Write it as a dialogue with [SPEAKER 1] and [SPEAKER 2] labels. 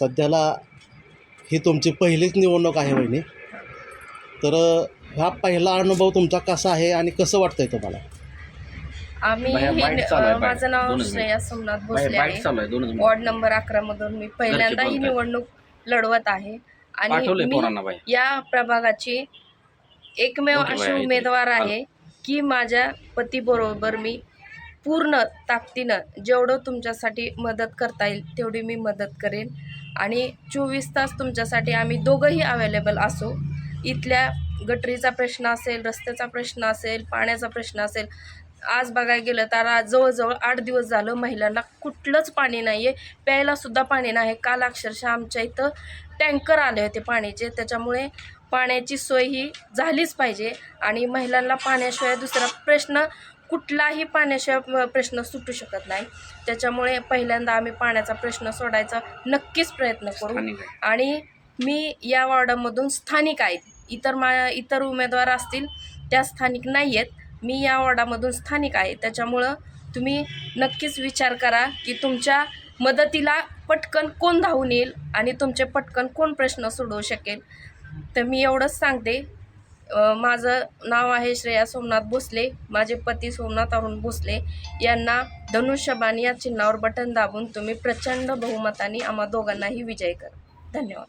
[SPEAKER 1] सध्याला ही तुमची पहिलीच निवडणूक आहे वहिनी. तर हा पहिला अनुभव तुमचा कसा आहे आणि कसं वाटतंय तुम्हाला?
[SPEAKER 2] आम्ही
[SPEAKER 3] बाहेर
[SPEAKER 2] ही-
[SPEAKER 3] बाईट चालू आहे,
[SPEAKER 2] अं, माझं. नाव
[SPEAKER 3] दोनच
[SPEAKER 2] श्रेया सोमनाथ
[SPEAKER 3] बाहेर
[SPEAKER 2] भोसले आहे. वॉर्ड नंबर अकरा मधून मी पहिल्यांदा ही
[SPEAKER 3] बोलतायत.
[SPEAKER 2] निवडणूक लढवत आहे. आणि
[SPEAKER 3] पाठवलंय पोरांना
[SPEAKER 2] मी
[SPEAKER 3] बाई.
[SPEAKER 2] या प्रभागाची एकमेव
[SPEAKER 3] मोठी बाई
[SPEAKER 2] अशी
[SPEAKER 3] आहे ती.
[SPEAKER 2] उमेदवार आहे की माझ्या पतीबरोबर मी पूर्ण ताकदीनं जेवढं तुमच्यासाठी मदत करता येईल तेवढी मी मदत करेन. आणि चोवीस तास तुमच्यासाठी आम्ही दोघंही अवेलेबल असू. इथल्या गटरीचा प्रश्न असेल रस्त्याचा प्रश्न असेल पाण्याचा प्रश्न असेल आज बघायला गेलं तर आज जवळजवळ आठ दिवस झालं महिलांना कुठलंच पाणी नाही आहे प्यायलासुद्धा पाणी नाही. काल अक्षरशः आमच्या इथं टँकर आले होते पाण्याचे. त्याच्यामुळे पाण्याची सोय ही झालीच पाहिजे आणि महिलांना पाण्याशिवाय दुसरा प्रश्न कुठलाही पाण्याशिवाय प्रश्न सुटू शकत नाही. त्याच्यामुळे पहिल्यांदा आम्ही पाण्याचा प्रश्न सोडायचा नक्कीच प्रयत्न करू.
[SPEAKER 3] आणि
[SPEAKER 2] मी या वॉर्डामधून स्थानिक आहेत इतर मा इतर उमेदवार असतील त्या स्थानिक नाही आहेत. मी या वॉर्डामधून स्थानिक आहे. त्याच्यामुळं तुम्ही नक्कीच विचार करा की तुमच्या मदतीला पटकन कोण धावून येईल आणि तुमचे पटकन कोण प्रश्न सोडवू शकेल. तर मी एवढंच सांगते. माझं नाव आहे श्रेया सोमनाथ भोसले. माझे पती सोमनाथ अरुण भोसले. यांना धनुष्यबाण या चिन्हावर बटन दाबून तुम्ही प्रचंड बहुमताने आम्हा दोघांनाही विजय करा. धन्यवाद.